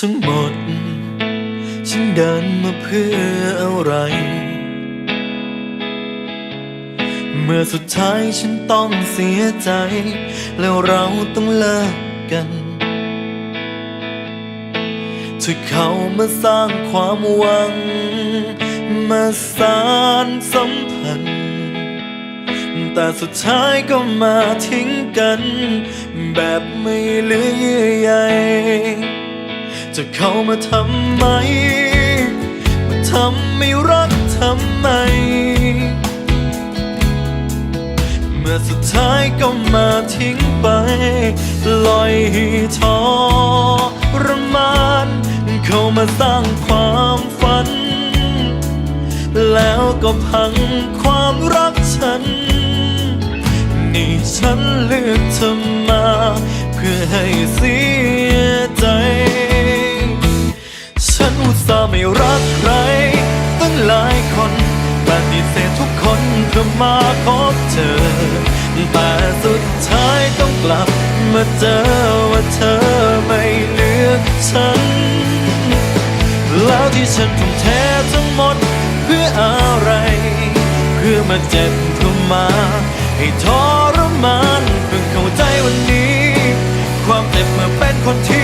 ทั้งหมด ฉันเดินมาเพื่ออะไร เมื่อสุดท้ายฉันต้องเสียใจ แล้วเราต้องเลิกกันเธอเขามาสร้างความหวัง มาสานสัมพันธ์ แต่สุดท้ายก็มาทิ้งกัน แบบไม่เหลือเยื่อ จะเข้ามาทำไม มาทำไม่รักทำไม เมื่อสุดท้ายก็มาทิ้งไปลอยให้ทรมานเข้ามาสร้างความฝัน แล้วก็พังความรักฉัน นี่ฉันเลือกเธอมา เพื่อให้เสียใจ รักใครตั้งหลายคนปฏิเสธทุกคนเพื่อมาพบเธอ แต่สุดท้ายต้องกลับมาเจอว่าเธอไม่เลือกฉัน แล้วที่ฉันทุ่มเททั้งหมดเพื่ออะไร เพื่อมาเจ็บเพื่อมาให้ทรมานเพิ่งเข้าใจวันนี้ ความเจ็บเมื่อเป็นคนที่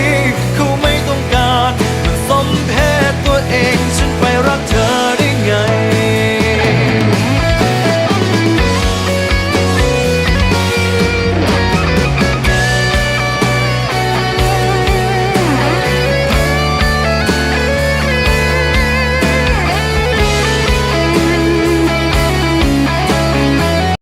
เองฉันไปรักเธอ